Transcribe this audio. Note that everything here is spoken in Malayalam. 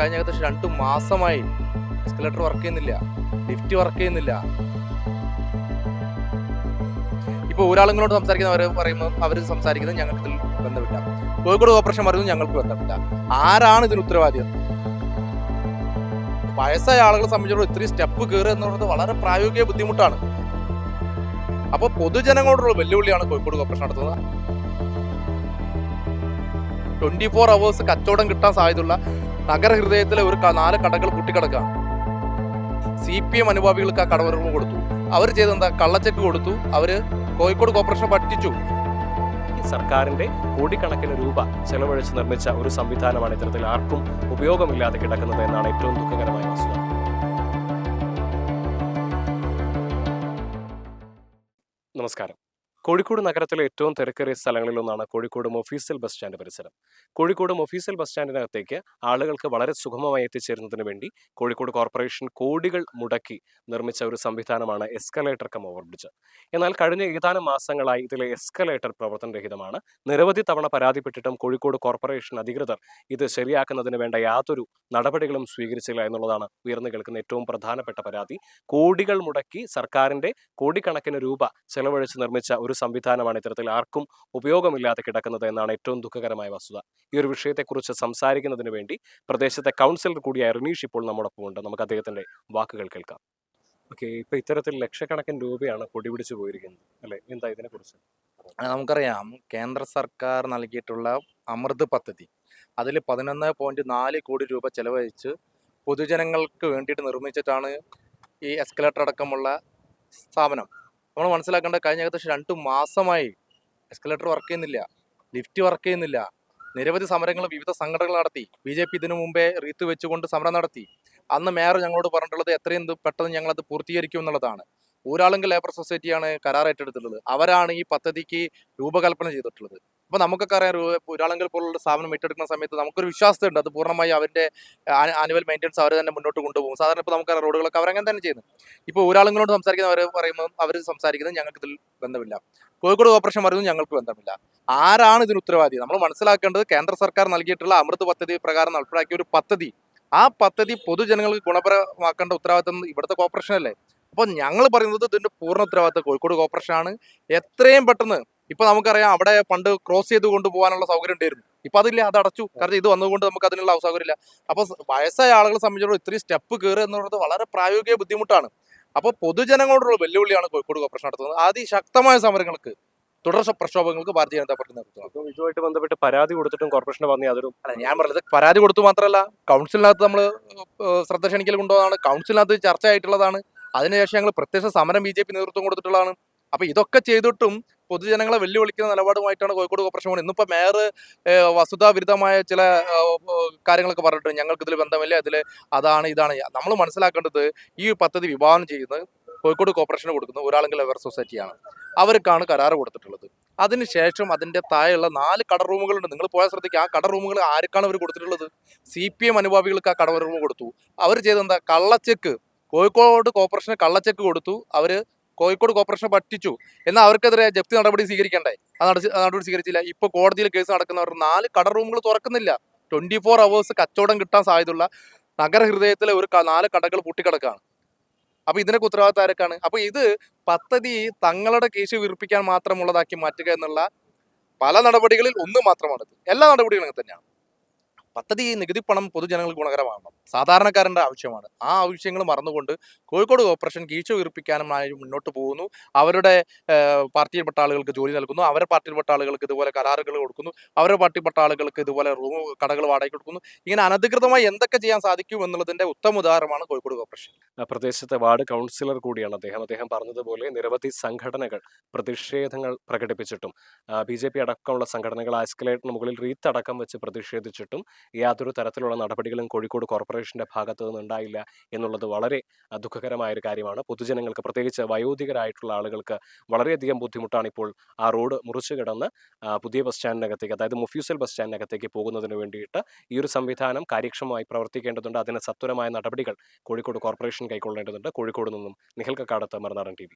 കഴിഞ്ഞ ഏകദേശം രണ്ട് മാസമായി എസ്കലേറ്റർ വർക്ക് ചെയ്യുന്നില്ല ലിഫ്റ്റ് വർക്ക് ചെയ്യുന്നില്ല. ഇപ്പൊ ഒരാളുകളോട് സംസാരിക്കുന്നവർ പറയുമ്പോൾ അവർ സംസാരിക്കുന്നത് ഞങ്ങൾക്ക് ഇതിൽ ബന്ധമില്ല. കോഴിക്കോട് കോർപ്പറേഷൻ പറയുന്നത് ഞങ്ങൾക്ക് ബന്ധമില്ല. ആരാണ് ഇതിന് ഉത്തരവാദി വയസ്സായ ആളുകളെ സംബന്ധിച്ചിടത്തോളം ഇത്രയും സ്റ്റെപ്പ് കയറുക എന്ന് പറയുന്നത് വളരെ പ്രായോഗിക ബുദ്ധിമുട്ടാണ്. അപ്പോൾ പൊതുജനങ്ങളോടുള്ള വെല്ലുവിളിയാണ് കോഴിക്കോട് കോർപ്പറേഷൻ നടത്തുന്നത്. ട്വന്റി ഫോർ അവേഴ്സ് കച്ചവടം കിട്ടാൻ സാധ്യതയുള്ള നഗരഹൃദയത്തിലെ ഒരു നാല് കടകൾ പൊട്ടിക്കിടക്കുക സി പി എം അനുഭാവികൾക്ക് ആ കടവരവ് കൊടുത്തു. അവർ ചെയ്തെന്താ? കള്ളച്ചെക്ക് കൊടുത്തു. അവർ കോഴിക്കോട് കോർപ്പറേഷൻ പറ്റിച്ചു. സർക്കാരിന്റെ കോടിക്കണക്കിന് രൂപ ചെലവഴിച്ച് നിർമ്മിച്ച ഒരു സംവിധാനമാണ് ഇത്തരത്തിൽ ആർക്കും ഉപയോഗമില്ലാതെ കിടക്കുന്നത് എന്നാണ് ഏറ്റവും ദുഃഖകരമായ വസ്തുത. നമസ്കാരം. കോഴിക്കോട് നഗരത്തിലെ ഏറ്റവും തിരക്കേറിയ സ്ഥലങ്ങളിലൊന്നാണ് കോഴിക്കോട് ഒഫീഷ്യൽ ബസ് സ്റ്റാൻഡ് പരിസരം. കോഴിക്കോട് ഒഫീഷ്യൽ ബസ് സ്റ്റാൻഡിനകത്തേക്ക് ആളുകൾക്ക് വളരെ സുഗമമായി എത്തിച്ചേരുന്നതിന് വേണ്ടി കോഴിക്കോട് കോർപ്പറേഷൻ കോടികൾ മുടക്കി നിർമ്മിച്ച ഒരു സംവിധാനമാണ് എസ്കലേറ്റർ കം ഓവർബ്രിഡ്ജ്. എന്നാൽ കഴിഞ്ഞ ഏതാനും മാസങ്ങളായി ഇതിലെ എസ്കലേറ്റർ പ്രവർത്തനരഹിതമാണ് നിരവധി തവണ പരാതിപ്പെട്ടിട്ടും കോഴിക്കോട് കോർപ്പറേഷൻ അധികൃതർ ഇത് ശരിയാക്കുന്നതിന് വേണ്ട യാതൊരു നടപടികളും സ്വീകരിച്ചില്ല എന്നുള്ളതാണ് ഉയർന്നു കേൾക്കുന്ന ഏറ്റവും പ്രധാനപ്പെട്ട പരാതി. കോടികൾ മുടക്കി സർക്കാരിന്റെ കോടിക്കണക്കിന് രൂപ ചെലവഴിച്ച് നിർമ്മിച്ച ഒരു സംവിധാനമാണ് ഇത്തരത്തിൽ ആർക്കും ഉപയോഗമില്ലാതെ കിടക്കുന്നത് എന്നാണ് ഏറ്റവും ദുഃഖകരമായ വസ്തുത. ഈ ഒരു വിഷയത്തെക്കുറിച്ച് സംസാരിക്കുന്നതിന് വേണ്ടി പ്രദേശത്തെ കൗൺസിലർ കൂടിയായ റിനീഷ് ഇപ്പോൾ നമ്മോടൊപ്പം ഉണ്ട്. നമുക്ക് അദ്ദേഹത്തിന്റെ വാക്കുകൾ കേൾക്കാം. ഓക്കെ ഇപ്പൊ ഇത്തരത്തിൽ ലക്ഷക്കണക്കിന് രൂപയാണ് പൊടിപിടിച്ചു പോയിരിക്കുന്നത് അല്ലെ? എന്താ ഇതിനെക്കുറിച്ച്? കുറിച്ച് നമുക്കറിയാം. കേന്ദ്ര സർക്കാർ നൽകിയിട്ടുള്ള അമൃത് പദ്ധതി. അതിൽ പതിനൊന്ന് പോയിന്റ് നാല് കോടി രൂപ ചെലവഴിച്ച് പൊതുജനങ്ങൾക്ക് വേണ്ടിയിട്ട് നിർമ്മിച്ചിട്ടാണ് ഈ എസ്കലേറ്റർ അടക്കമുള്ള സ്ഥാപനം. നമ്മൾ മനസ്സിലാക്കേണ്ട കഴിഞ്ഞ ഏകദേശം രണ്ട് മാസമായി എസ്കലേറ്റർ വർക്ക് ചെയ്യുന്നില്ല ലിഫ്റ്റ് വർക്ക് ചെയ്യുന്നില്ല. നിരവധി സമരങ്ങൾ വിവിധ സംഘടനകൾ നടത്തി. ബി ജെ പി ഇതിനു മുമ്പേ റീത്ത് വെച്ചുകൊണ്ട് സമരം നടത്തി. അന്ന് മേയർ ഞങ്ങളോട് പറഞ്ഞിട്ടുള്ളത് എത്രയും പെട്ടെന്ന് ഞങ്ങളത് പൂർത്തീകരിക്കും എന്നുള്ളതാണ്. ഊരാളുങ്കൽ ലേബർ സൊസൈറ്റിയാണ് കരാർ ഏറ്റെടുത്തിട്ടുള്ളത്. അവരാണ് ഈ പദ്ധതിക്ക് രൂപകൽപ്പന ചെയ്തിട്ടുള്ളത്. അപ്പൊ നമുക്കൊക്കെ അറിയാം ഒരാളെങ്കിൽ പോലുള്ള സ്ഥാപനം ഏറ്റെടുക്കുന്ന സമയത്ത് നമുക്കൊരു വിശ്വാസമുണ്ട് അത് പൂർണമായി അവരുടെ ആനുവൽ മെയിന്റെനൻസ് അവർ തന്നെ മുന്നോട്ട് കൊണ്ടുപോകും. സാധാരണ ഇപ്പോൾ നമുക്കറിയാം റോഡുകളൊക്കെ അവരങ്ങനെ തന്നെ ചെയ്യുന്നു. ഇപ്പോൾ സംസാരിക്കുന്ന അവർ പറയുമ്പോൾ അവർ സംസാരിക്കുന്നത് ഞങ്ങൾക്ക് ഇതിൽ ബന്ധമില്ല. കോഴിക്കോട് കോർപ്പറേഷൻ പറയുന്നത് ഞങ്ങൾക്ക് ബന്ധമില്ല. ആരാണ് ഇതിന് ഉത്തരവാദി? നമ്മൾ മനസ്സിലാക്കേണ്ടത് കേന്ദ്ര സർക്കാർ നൽകിയിട്ടുള്ള അമൃത് പദ്ധതി പ്രകാരം നടപ്പിലാക്കിയ ഒരു പദ്ധതി. ആ പദ്ധതി പൊതുജനങ്ങൾക്ക് ഗുണപരമാക്കേണ്ട ഉത്തരവാദിത്തം ഇവിടുത്തെ കോർപ്പറേഷൻ അല്ലേ? അപ്പോൾ ഞങ്ങൾ പറയുന്നത് ഇതിന്റെ പൂർണ ഉത്തരവാദിത്തം കോഴിക്കോട് കോർപ്പറേഷനാണ് എത്രയും പെട്ടെന്ന് ഇപ്പൊ നമുക്കറിയാം അവിടെ പണ്ട് ക്രോസ് ചെയ്ത് കൊണ്ടുപോകാനുള്ള സൗകര്യം ഉണ്ടായിരുന്നു. ഇപ്പൊ അതില്ല അത് അടച്ചു. കാരണം ഇത് വന്നതുകൊണ്ട് നമുക്ക് അതിനുള്ള സൗകര്യം ഇല്ല അപ്പൊ വയസ്സായ ആളുകളെ സംബന്ധിച്ചിടത്തോളം ഇത്രയും സ്റ്റെപ്പ് കയറുക എന്ന് പറയുന്നത് വളരെ പ്രായോഗിക ബുദ്ധിമുട്ടാണ്. അപ്പൊ പൊതുജനങ്ങളോടുള്ള വെല്ലുവിളിയാണ് കോഴിക്കോട് കോർപ്പറേഷൻ നടത്തുന്നത്. അതിശക്തമായ സമരങ്ങൾക്ക് തുടർ പ്രക്ഷോഭങ്ങൾക്ക് ഭാരതീയ ജനതാ പാർട്ടി നേതൃത്വം അപ്പം ഇതുമായിട്ട് ബന്ധപ്പെട്ട് പരാതി കൊടുത്തിട്ടും കോർപ്പറേഷൻ വന്നി അതൊരു അല്ല ഞാൻ പറഞ്ഞത് പരാതി കൊടുത്തു മാത്രമല്ല കൗൺസിലിനകത്ത് നമ്മൾ ശ്രദ്ധ ക്ഷണിക്കൽ കൊണ്ടുപോകുന്നതാണ് കൗൺസിലിനകത്ത് ചർച്ച ആയിട്ടുള്ളതാണ്. അതിനുശേഷം ഞങ്ങൾ പ്രത്യക്ഷ സമരം ബി ജെ പി നേതൃത്വം കൊടുത്തിട്ടുള്ളതാണ്. അപ്പൊ ഇതൊക്കെ ചെയ്തിട്ടും പൊതുജനങ്ങളെ വെല്ലുവിളിക്കുന്ന നിലപാടുമായിട്ടാണ് കോഴിക്കോട് കോർപ്പറേഷൻ പോകുന്നത്. ഇന്നിപ്പോ മേയർ വസ്തുതാ വിരുദ്ധമായ ചില കാര്യങ്ങളൊക്കെ പറഞ്ഞിട്ടുണ്ട്. ഞങ്ങൾക്ക് ഇതിൽ ബന്ധമില്ല. ഇതിൽ അതാണ് ഇതാണ്. നമ്മൾ മനസ്സിലാക്കേണ്ടത് ഈ പദ്ധതി വിഭാവനം ചെയ്യുന്നത് കോഴിക്കോട് കോർപ്പറേഷന് കൊടുക്കുന്നത് ഒരാളെങ്കിൽ ലെവർ സൊസൈറ്റിയാണ്. അവർക്കാണ് കരാർ കൊടുത്തിട്ടുള്ളത്. അതിനുശേഷം അതിന്റെ താഴെയുള്ള നാല് കട റൂമുകളുണ്ട്. നിങ്ങൾ പോയാൽ ശ്രദ്ധിക്കുക. ആ കട റൂമുകൾ ആർക്കാണ് അവർ കൊടുത്തിട്ടുള്ളത്? സി പി എം അനുഭാവികൾക്ക് ആ കട റൂം കൊടുത്തു. അവർ ചെയ്തെന്താ കള്ളച്ചെക്ക്. കോഴിക്കോട് കോർപ്പറേഷന് കള്ളച്ചെക്ക് കൊടുത്തു. അവർ കോഴിക്കോട് കോർപ്പറേഷനെ പറ്റിച്ചു. എന്നാൽ അവർക്കെതിരെ ജപ്തി നടപടി സ്വീകരിക്കണ്ടേ? ആ നട- നടപടി സ്വീകരിച്ചില്ല. ഇപ്പൊ കോടതിയിൽ കേസ് നടക്കുന്നവർ നാല് കട റൂമുകൾ തുറക്കുന്നില്ല. ട്വന്റി ഫോർ അവേഴ്സ് കച്ചവടം കിട്ടാൻ സാധ്യതയുള്ള നഗരഹൃദയത്തിലെ ഒരു നാല് കടകൾ പൂട്ടിക്കിടക്കാണ് അപ്പൊ ഇതിനൊക്കെ ഉത്തരവാദിത്തം ആരൊക്കെയാണ്? അപ്പൊ ഇത് പദ്ധതി തങ്ങളുടെ കേസ് വീർപ്പിക്കാൻ മാത്രമുള്ളതാക്കി മാറ്റുക എന്നുള്ള പല നടപടികളിൽ ഒന്ന് മാത്രമാണ്. എല്ലാ നടപടികളും തന്നെയാണ്. പദ്ധതി നികുതി പണം പൊതുജനങ്ങൾക്ക് ഗുണകരമാകണം. സാധാരണക്കാരന്റെ ആവശ്യമാണ്. ആ ആവശ്യങ്ങൾ മറന്നുകൊണ്ട് കോഴിക്കോട് കോർപ്പറേഷൻ കീഴ്ച ഉയർപ്പിക്കാനുമായി മുന്നോട്ട് പോകുന്നു. അവരുടെ പാർട്ടിയിൽ പാർട്ടിയിൽപ്പെട്ട ആളുകൾക്ക് ജോലി നൽകുന്നു. അവരുടെ പാർട്ടിയിൽപ്പെട്ട ആളുകൾക്ക് ഇതുപോലെ കരാറുകൾ കൊടുക്കുന്നു. അവരുടെ പാർട്ടിയിൽപ്പെട്ട ആളുകൾക്ക് ഇതുപോലെ റൂം കടകൾ വാടകയ്ക്ക് കൊടുക്കുന്നു. ഇങ്ങനെ അനധികൃതമായി എന്തൊക്കെ ചെയ്യാൻ സാധിക്കും എന്നുള്ളതിന്റെ ഉത്തമ ഉദാഹരണമാണ് കോഴിക്കോട് കോർപ്പറേഷൻ. പ്രദേശത്തെ വാർഡ് കൗൺസിലർ കൂടിയാണ് അദ്ദേഹം. അദ്ദേഹം പറഞ്ഞതുപോലെ നിരവധി സംഘടനകൾ പ്രതിഷേധങ്ങൾ പ്രകടിപ്പിച്ചിട്ടും ബി ജെ പി അടക്കമുള്ള സംഘടനകൾ ആസ്കലേറ്ററിന് മുകളിൽ റീത്ത് അടക്കം വെച്ച് പ്രതിഷേധിച്ചിട്ടും യാതൊരു തരത്തിലുള്ള നടപടികളും കോഴിക്കോട് കോർപ്പറേഷന്റെ ഭാഗത്തു നിന്നുണ്ടായില്ല എന്നുള്ളത് വളരെ ദുഃഖകരമായ ഒരു കാര്യമാണ്. പൊതുജനങ്ങൾക്ക് പ്രത്യേകിച്ച് വയോധികരായിട്ടുള്ള ആളുകൾക്ക് വളരെയധികം ബുദ്ധിമുട്ടാണ് ഇപ്പോൾ ആ റോഡ് മുറിച്ചു കിടന്ന് പുതിയ ബസ് സ്റ്റാൻഡിനകത്തേക്ക് അതായത് മുഫ്യൂസൽ ബസ് സ്റ്റാൻഡിനകത്തേക്ക് പോകുന്നതിന് വേണ്ടിയിട്ട് ഈ ഒരു സംവിധാനം കാര്യക്ഷമമായി പ്രവർത്തിക്കേണ്ടതുണ്ട്. അതിന് സത്വരമായ നടപടികൾ കോഴിക്കോട് കോർപ്പറേഷൻ കൈക്കൊള്ളേണ്ടതുണ്ട്. കോഴിക്കോട് നിന്നും നിഖിൽ കക്കാടത്ത് മറുനാടൻ ടി